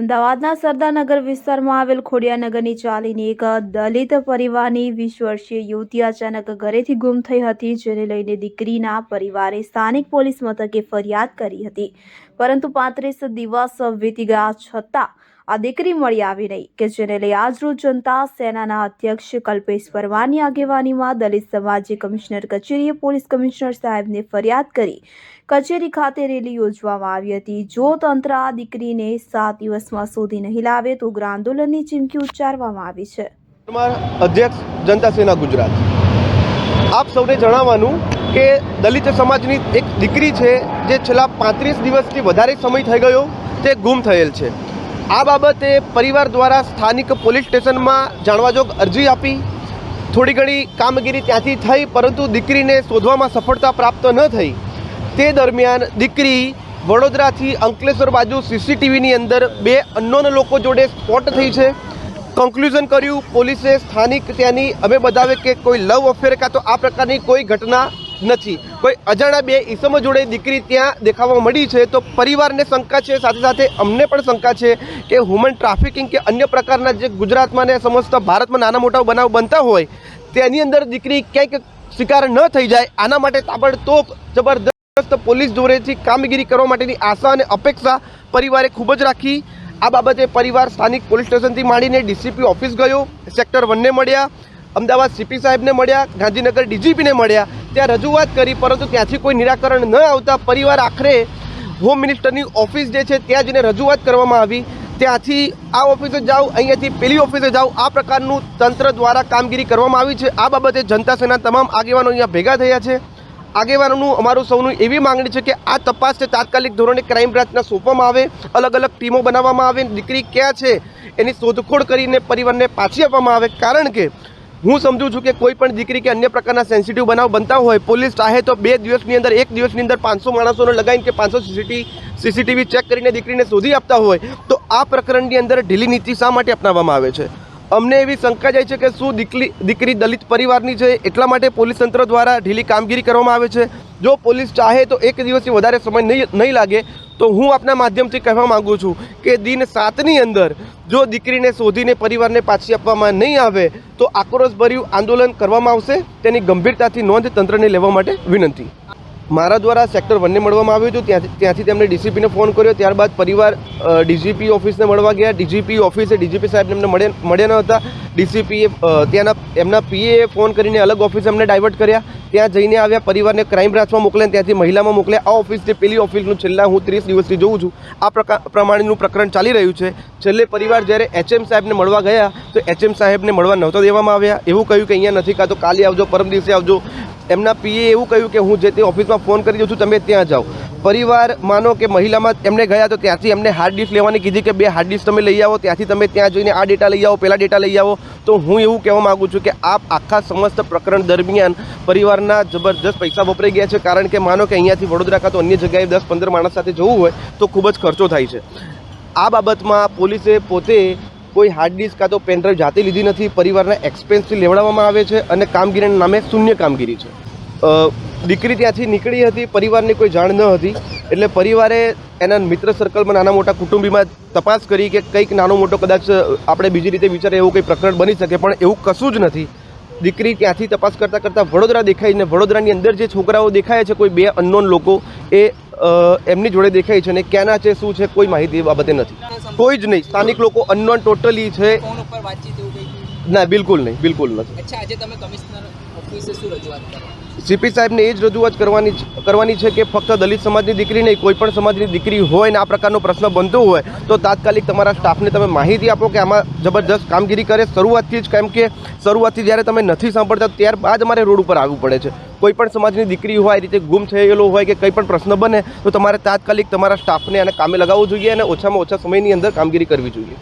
અમદાવાદના સરદારનગર વિસ્તારમાં આવેલ ખોડિયાનગરની ચાલીની એક દલિત પરિવારની વીસ વર્ષીય યુવતી અચાનક ઘરેથી ગુમ થઈ હતી, જેને લઈને દીકરીના પરિવારે સ્થાનિક પોલીસ મથકે ફરિયાદ કરી હતી. પરંતુ પાંત્રીસ દિવસ વીતી ગયા છતાં આ દીકરી મળી આવી નહીં કે જેને લઈ આજરોજ જનતા સેનાના અધ્યક્ષ કલ્પેશ પરમારની આગેવાનીમાં દલિત સમાજે કમિશનર કચેરીએ પોલીસ કમિશનર સાહેબને ફરિયાદ કરી કચેરી ખાતે રેલી યોજવામાં આવી હતી. જો તંત્ર આ દીકરીને સાત દિવસમાં શોધી નહીં લાવે તો ઉગ્ર આંદોલનની ચીમકી ઉચ્ચારવામાં આવી છે. અધ્યક્ષ જનતા સેના ગુજરાત. આપ સૌને જણાવવાનું કે દલિત સમાજની એક દીકરી છે જે છેલ્લા પાંત્રીસ દિવસથી વધારે સમય થઈ ગયો તે ગુમ થયેલ છે. આ બાબતે પરિવાર દ્વારા સ્થાનિક પોલીસ સ્ટેશનમાં જાણવાજોગ અરજી આપી. થોડી ઘણી કામગીરી ત્યાંથી થઈ, પરંતુ દીકરીને શોધવામાં સફળતા પ્રાપ્ત ન થઈ. તે દરમિયાન દીકરી વડોદરાથી અંકલેશ્વર બાજુ સીસીટીવીની અંદર બે અનનોન લોકો જોડે સ્પોટ થઈ છે. કન્ક્લુઝન કર્યું, પોલીસે સ્થાનિક ત્યાંની અમે બતાવે કે કોઈ લવ અફેર કાં તો આ પ્રકારની કોઈ ઘટના નથી. કોઈ અજાણ્યા બે ઈસમો જોડે દીકરી ત્યાં દેખાવા મળી છે તો પરિવારને શંકા છે, સાથે સાથે અમને પણ શંકા છે કે હ્યુમન ટ્રાફિકિંગ કે અન્ય પ્રકારના જે ગુજરાતમાં ને સમસ્ત ભારતમાં નાના મોટા બનાવ બનતા હોય, તેની અંદર દીકરી ક્યાંક શિકાર ન થઈ જાય, આના માટે તાબડતોબ જબરદસ્ત પોલીસ દોરેથી કામગીરી કરવા માટેની આશા અને અપેક્ષા પરિવારે ખૂબ જ રાખી. આ બાબતે પરિવાર સ્થાનિક પોલીસ સ્ટેશનથી માંડીને ડીસીપી ઓફિસ ગયો, સેક્ટર વનને મળ્યા, અમદાવાદ સીપી સાહેબને મળ્યા, ગાંધીનગર ડીજીપીને મળ્યા ત્યાં રજૂઆત કરી, પરંતુ ત્યાંથી કોઈ નિરાકરણ ન આવતા પરિવાર આખરે હોમ મિનિસ્ટરની ઓફિસ જે છે ત્યાં જઈને રજૂઆત કરવામાં આવી. ત્યાંથી આ ઓફિસે જાઓ, અહીંયાથી પેલી ઓફિસે જાઓ, આ પ્રકારનું તંત્ર દ્વારા કામગીરી કરવામાં આવી છે. આ બાબતે જનતા સેના તમામ આગેવાનો અહીંયા ભેગા થયા છે. આગેવાનોનું અમારું સૌનું એવી માંગણી છે કે આ તપાસ છે તાત્કાલિક ધોરણે ક્રાઇમ બ્રાન્ચના સોંપવામાં આવે અલગ અલગ ટીમો બનાવવામાં આવે, દીકરી ક્યાં છે, એની શોધખોળ કરીને પરિવારને પાછી આપવામાં આવે. કારણ કે હું સમજુ છું કે કોઈ પણ દીકરી કે અન્ય પ્રકારના સેન્સિટિવ બનાવ બનતા હોય, પોલીસ ચાહે તો બે દિવસની અંદર, એક દિવસની અંદર પાંચસો માણસોને લગાવીને કે પાંચસો સીસીટીવી સીસીટીવી ચેક કરીને દીકરીને શોધી આપતા હોય, તો આ પ્રકરણની અંદર ઢીલી નીતિ શા માટે અપનાવવામાં આવે છે? અમને એવી શંકા જાય છે કે શું દીકરી દીકરી દલિત પરિવારની છે? એટલા માટે પોલીસ તંત્ર દ્વારા ઢીલી કામગીરી કરવામાં આવે છે. જો પોલીસ ચાહે તો એક દિવસથી વધારે સમય નહીં નહીં લાગે, તો હું આપના માધ્યમથી કહેવા માગું છું કે દિન સાતની અંદર જો દીકરીને શોધીને પરિવારને પાછી આપવામાં નહીં આવે, તો આક્રોશભર્યું આંદોલન કરવામાં આવશે. તેની ગંભીરતાથી નોંધ તંત્રને લેવા માટે વિનંતી. મારા દ્વારા સેક્ટર વનને મળવામાં આવ્યું હતું. ત્યાંથી ત્યાંથી તેમણે ડીસીપીને ફોન કર્યો. ત્યારબાદ પરિવાર ડીજીપી ઓફિસને મળવા ગયા. ડીજીપી ઓફિસે ડીજીપી સાહેબને એમને મળ્યા ન હતા. ડીસીપીએ ત્યાંના એમના પીએ ફોન કરીને અલગ ઓફિસ એમને ડાયવર્ટ કર્યા. ત્યાં જઈને આવ્યા, પરિવારને ક્રાઇમ બ્રાન્ચમાં મોકલ્યા ત્યાંથી મહિલામાં મોકલ્યા. આ ઓફિસથી પેલી ઓફિસનું છેલ્લા હું ત્રીસ દિવસથી જોઉં છું, આ પ્રમાણેનું પ્રકરણ ચાલી રહ્યું છે. છેલ્લે પરિવાર જ્યારે એચએમ સાહેબને મળવા ગયા, તો એચએમ સાહેબને મળવા નહોતા દેવામાં આવ્યા. એવું કહ્યું કે અહીંયા નથી, કાં તો કાલે આવજો, પરમ દિવસે આવજો. એમના પીએ એવું કહ્યું કે હું જે તે ઓફિસમાં ફોન કરી દઉં છું, તમે ત્યાં જાઓ. પરિવાર માનો કે મહિલામાં એમને ગયા તો ત્યાંથી એમને હાર્ડ ડિસ્ક લેવાની કીધી કે બે હાર્ડ ડિસ્ક તમે લઈ આવો, ત્યાંથી તમે ત્યાં જઈને આ ડેટા લઈ આવો, પેલા ડેટા લઈ આવો. તો હું એવું કહેવા માગું છું કે આ આખા સમસ્ત પ્રકરણ દરમિયાન પરિવારના જબરજસ્ત પૈસા વપરાઈ ગયા છે. કારણ કે માનો કે અહીંયાથી વડોદરા કાં તો અન્ય જગ્યાએ દસ પંદર માણસ સાથે જવું હોય, તો ખૂબ જ ખર્ચો થાય છે. આ બાબતમાં પોલીસે પોતે કોઈ હાર્ડ ડિસ્ક કાં તો પેનડ્રાઈવ જાતે લીધી નથી. પરિવારના એક્સપેન્સથી લેવડાવવામાં આવે છે અને કામગીરીના નામે શૂન્ય કામગીરી છે. દીકરી ત્યાંથી નીકળી હતી, પરિવારની કોઈ જાણ ન હતી, એટલે પરિવારે એના મિત્ર સર્કલમાં નાના મોટા કુટુંબીમાં તપાસ કરી કે કંઈક નાનો મોટો કદાચ આપણે બીજી રીતે વિચારે એવું કંઈ પ્રકરણ બની શકે, પણ એવું કશું જ નથી. દીકરી ત્યાંથી તપાસ કરતાં કરતાં વડોદરા દેખાય ને વડોદરાની અંદર જે છોકરાઓ દેખાય છે, કોઈ બે અનનોન લોકો, એ એમની જોડે દેખાય છે અને ક્યાંના છે, શું છે, કોઈ માહિતી બાબતે નથી. કોઈ જ નહીં. સ્થાનિક લોકો અનનોન ટોટલી છે. ના બિલકુલ નહીં બિલકુલ નથી. અચ્છા આજે તમે કમિશનર ઓફિસે શું રજૂઆત કરો? સીપી સાહેબને એ જ રજૂઆત કરવાની કરવાની છે કે ફક્ત દલિત સમાજની દીકરી નહીં કોઈ પણ સમાજની દીકરી હોય ને આ પ્રકારનો પ્રશ્ન બનતો હોય તો તાત્કાલિક તમારા સ્ટાફને તમે માહિતી આપો કે આમાં જબરદસ્ત કામગીરી કરે. શરૂઆતથી જ કેમ કે શરૂઆતથી જ્યારે તમે નથી સાંભળતા ત્યારબાદ અમારે રોડ ઉપર આવવું પડે છે. કોઈ પણ સમાજની દીકરી હોય આ રીતે ગુમ થયેલો હોય કે કંઈ પણ પ્રશ્ન બને તો તમારે તાત્કાલિક તમારા સ્ટાફને અને કામે લગાવવું જોઈએ અને ઓછામાં ઓછા સમયની અંદર કામગીરી કરવી જોઈએ.